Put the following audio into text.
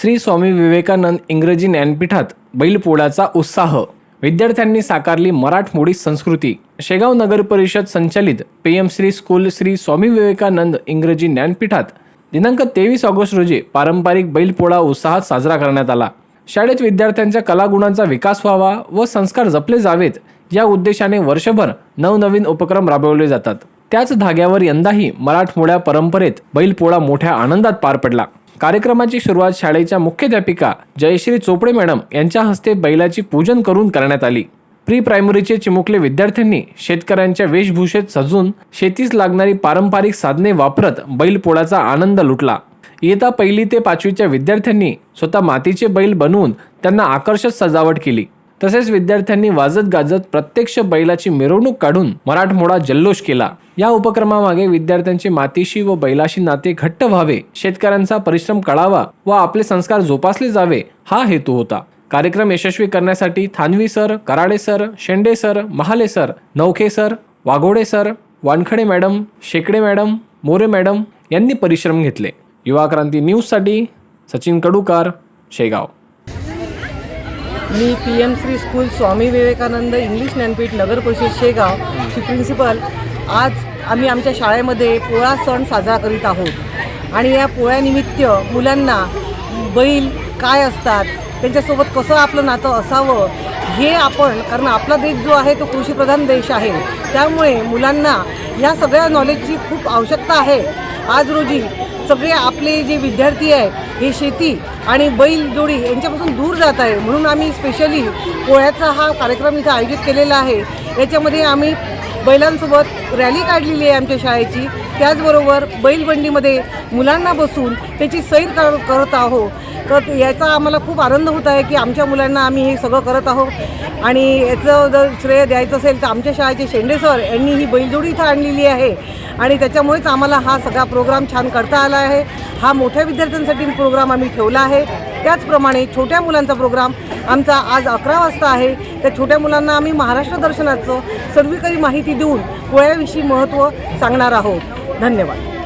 श्री स्वामी विवेकानंद इंग्रजी ज्ञानपीठात बैलपोळ्याचा उत्साह. विद्यार्थ्यांनी साकारली मराठमोळी संस्कृती. शेगाव नगर परिषद संचालित पी स्कूल श्री स्वामी विवेकानंद इंग्रजी ज्ञानपीठात दिनांक तेवीस ऑगस्ट रोजी पारंपरिक बैलपोळा उत्साहात साजरा करण्यात आला. शाळेत विद्यार्थ्यांच्या कलागुणांचा विकास व्हावा व संस्कार जपले जावेत या उद्देशाने वर्षभर नवनवीन उपक्रम राबवले जातात. त्याच धाग्यावर यंदाही मराठमोळ्या परंपरेत बैलपोळा मोठ्या आनंदात पार पडला. कार्यक्रमाची सुरुवात शाळेच्या मुख्याध्यापिका जयश्री चोपडे मॅडम यांच्या हस्ते बैलाची पूजन करून करण्यात आली. प्री प्रायमरीचे चिमुकले विद्यार्थ्यांनी शेतकऱ्यांच्या वेशभूषेत सजून शेतीस लागणारी पारंपरिक साधने वापरत बैलपोळाचा आनंद लुटला. येता पहिली ते पाचवीच्या विद्यार्थ्यांनी स्वतः मातीचे बैल बनवून त्यांना आकर्षक सजावट केली. तसेच विद्यार्थ्यांनी वाजत गाजत प्रत्यक्ष बैलाची मिरवणूक काढून मराठमोडा जल्लोष केला. या उपक्रमामागे विद्यार्थ्यांचे मातीशी व बैलाशी नाते घट्ट व्हावे शेतकऱ्यांचा परिश्रम कळावा व आपले संस्कार जोपासले जावे हा हेतू होता. कार्यक्रम यशस्वी करण्यासाठी Thanvi sir Karade sir Shende sir Mahale sir Naukhe sir Waghode sir Wankhade madam Shekde madam More madam यांनी परिश्रम घेतले. युवा क्रांती न्यूजसाठी सचिन कडूकार शेगाव. मी P M Shri school Swami Vivekananda English Dnyanpeeth नगर परिषद शेगाव ची प्रिन्सिपल आज आम्ही आमच्या शाळेमध्ये पोळा सण साजरा करीत आहोत. आणि या पोळ्यानिमित्त मुलांना बैल काय असतात त्यांच्यासोबत कसं आपलं नातं असावं हे आपण कारण आपला देश जो आहे तो कृषीप्रधान देश आहे. त्यामुळे मुलांना या सगळ्या नॉलेजची खूप आवश्यकता आहे. आज रोजी सगळे आपले जे विद्यार्थी आहे हे शेती आणि बैलजोडी यांच्यापासून दूर जात आहे. म्हणून आम्ही स्पेशली पोळ्याचा हा कार्यक्रम इथं आयोजित केलेला आहे. याच्यामध्ये आम्ही बैलांसोबत रॅली काढलेली आहे आमच्या शाळेची. त्याचबरोबर बैलबंडीमध्ये मुलांना बसून त्याची सैर कर करत आहोत. तर याचा आम्हाला खूप आनंद होत आहे की आमच्या मुलांना आम्ही हे सगळं करत आहोत. आणि याचं जर श्रेय द्यायचं असेल तर आमच्या शाळेचे शेंडे सर यांनी ही बैलजोडी इथं आणलेली आहे. आणि त्याच्यामुळेच आम्हाला हा सगळा प्रोग्राम छान करता आला आहे. हा मोठ्या विद्यार्थ्यांसाठी प्रोग्राम आम्ही ठेवला आहे. त्याचप्रमाणे छोट्या मुलांचा प्रोग्राम आमचा आज अकरा वाजता आहे. त्या छोट्या मुलांना आम्ही महाराष्ट्र दर्शनाचं सर्व काही माहिती देऊन पोळ्याविषयी महत्त्व सांगणार आहोत. धन्यवाद.